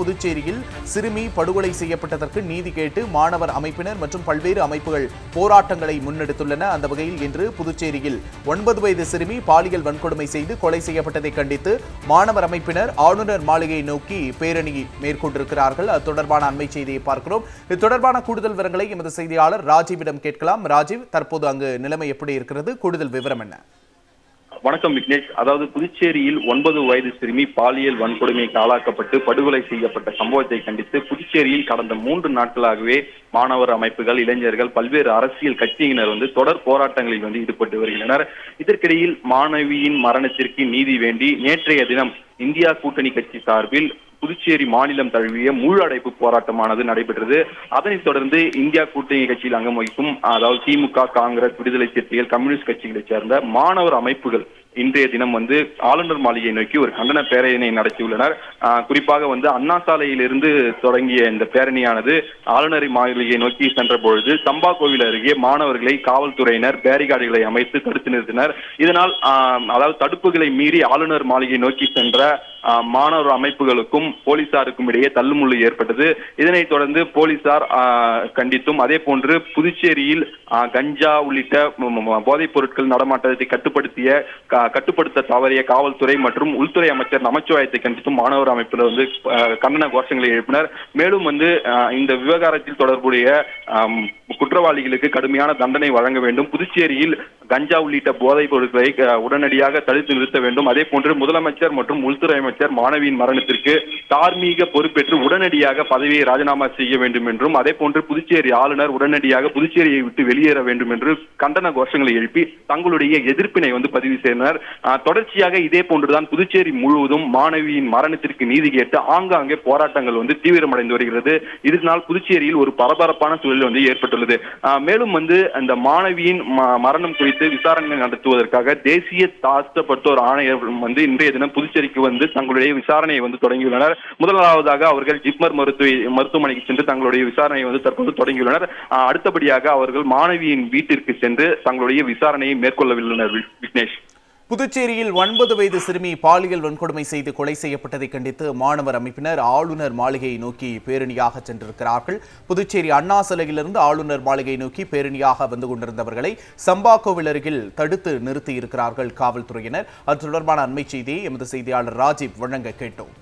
புதுச்சேரியில் சிறுமி படுகொலை செய்யப்பட்டதற்கு நீதி கேட்டு மாணவர் அமைப்பினர் மற்றும் பல்வேறு அமைப்புகள் போராட்டங்களை முன்னெடுத்துள்ளன. அந்த வகையில் இன்று புதுச்சேரியில் ஒன்பது வயது சிறுமி பாலியல் வன்கொடுமை செய்து கொலை செய்யப்பட்டதை கண்டித்து மாணவர் அமைப்பினர் ஆளுநர் மாளிகையை நோக்கி பேரணி மேற்கொண்டிருக்கிறார்கள். அது தொடர்பான அண்மை செய்தியை பார்க்கிறோம். இது தொடர்பான கூடுதல் விவரங்களை எமது செய்தியாளர் ராஜீவிடம் கேட்கலாம். ராஜீவ் தற்போது அங்கு நிலைமை எப்படி இருக்கிறது? கூடுதல் விவரம் என்ன? வணக்கம் விக்னேஷ். அதாவது புதுச்சேரியில் ஒன்பது வயது சிறுமி பாலியல் வன்கொடுமைக்கு ஆளாக்கப்பட்டு படுகொலை செய்யப்பட்ட சம்பவத்தை கண்டித்து புதுச்சேரியில் கடந்த மூன்று நாட்களாகவே மாணவர் அமைப்புகள் இளைஞர்கள் பல்வேறு அரசியல் கட்சியினர் வந்து தொடர் போராட்டங்களில் வந்து ஈடுபட்டு வருகின்றனர். இதற்கிடையில் மாணவியின் மரணத்திற்கு நீதி வேண்டி நேற்றைய தினம் இந்தியா கூட்டணி கட்சி சார்பில் புதுச்சேரி மாநிலம் தழுவிய முழு அடைப்பு போராட்டமானது நடைபெற்றது. அதனைத் தொடர்ந்து இந்தியா கூட்டணி கட்சியில் அங்கம் வகிக்கும் அதாவது திமுக காங்கிரஸ் விடுதலை சிறுத்தைகள் கம்யூனிஸ்ட் கட்சிகளைச் சேர்ந்த மாணவர் அமைப்புகள் இன்றைய தினம் வந்து ஆளுநர் மாளிகையை நோக்கி ஒரு கண்டன பேரணியை நடத்தியுள்ளனர். குறிப்பாக வந்து அண்ணா சாலையிலிருந்து தொடங்கிய இந்த பேரணியானது ஆளுநர் மாளிகையை நோக்கி சென்ற பொழுது சம்பா கோவில் அருகே மாணவர்களை காவல்துறையினர் பேரிகார்டுகளை அமைத்து தடுத்து நிறுத்தினர். இதனால் அதாவது தடுப்புகளை மீறி ஆளுநர் மாளிகை நோக்கி சென்ற மாணவர் அமைப்புகளுக்கும் போலீசாருக்கும் இடையே தள்ளுமுள்ளு ஏற்பட்டது. இதனைத் தொடர்ந்து போலீசார் கண்டித்தும் அதே போன்று புதுச்சேரியில் கஞ்சா உள்ளிட்ட போதைப் பொருட்கள் நடமாட்டத்தை கட்டுப்படுத்திய கட்டுப்படுத்த தவறிய காவல்துறை மற்றும் உள்துறை அமைச்சர் நமச்சிவாயத்தை கண்டித்தும் மாணவர் அமைப்பினர் வந்து கண்டன கோஷங்களை எழுப்பினர். மேலும் வந்து ஆஹ் இந்த விவகாரத்தில் தொடர்புடைய குற்றவாளிகளுக்கு கடுமையான தண்டனை வழங்க வேண்டும். புதுச்சேரியில் கஞ்சா உள்ளிட்ட போதைப் பொருட்களை உடனடியாக தடுத்து நிறுத்த வேண்டும். அதே போன்று முதலமைச்சர் மற்றும் உள்துறை அமைச்சர் முதலமைச்சர் மாணவியின் மரணத்திற்கு தார்மீக பொறுப்பேற்று உடனடியாக பதவியை ராஜினாமா செய்ய வேண்டும் என்றும் அதே போன்று புதுச்சேரி ஆளுநர் உடனடியாக புதுச்சேரியை விட்டு வெளியேற வேண்டும் என்று கண்டன கோஷங்களை எழுப்பி தங்களுடைய எதிர்ப்பினை வந்து பதிவு செய்தனர். தொடர்ச்சியாக இதே போன்றுதான் புதுச்சேரி முழுவதும் மாணவியின் மரணத்திற்கு நீதி கேட்டு ஆங்காங்கே போராட்டங்கள் வந்து தீவிரமடைந்து வருகிறது. இதனால் புதுச்சேரியில் ஒரு பரபரப்பான சூழல் வந்து ஏற்பட்டுள்ளது. மேலும் வந்து அந்த மாணவியின் மரணம் குறித்து விசாரணை நடத்துவதற்காக தேசிய தாழ்த்தப்பட்டோர் ஆணையர் வந்து இன்றைய தினம் புதுச்சேரிக்கு வந்து தங்களுடைய விசாரணையை வந்து தொடங்கியுள்ளனர். முதலாவதாக அவர்கள் ஜிப்மர் மருத்துவ மருத்துவமனைக்கு சென்று தங்களுடைய விசாரணையை வந்து தற்போது தொடங்கியுள்ளனர். அடுத்தபடியாக அவர்கள் மாணவியின் வீட்டிற்கு சென்று தங்களுடைய விசாரணையை மேற்கொள்ளவில்லை விக்னேஷ். புதுச்சேரியில் ஒன்பது வயது சிறுமி பாலியல் வன்கொடுமை செய்து கொலை செய்யப்பட்டதை கண்டித்து மாணவர் அமைப்பினர் ஆளுநர் மாளிகையை நோக்கி பேரணியாக சென்றிருக்கிறார்கள். புதுச்சேரி அண்ணா சிலையிலிருந்து ஆளுநர் மாளிகை நோக்கி பேரணியாக வந்து கொண்டிருந்தவர்களை சம்பாக்கோவில் அருகில் தடுத்து நிறுத்தியிருக்கிறார்கள் காவல்துறையினர். அது தொடர்பான அண்மை செய்தியை எமது செய்தியாளர் ராஜீவ் வழங்க கேட்டோம்.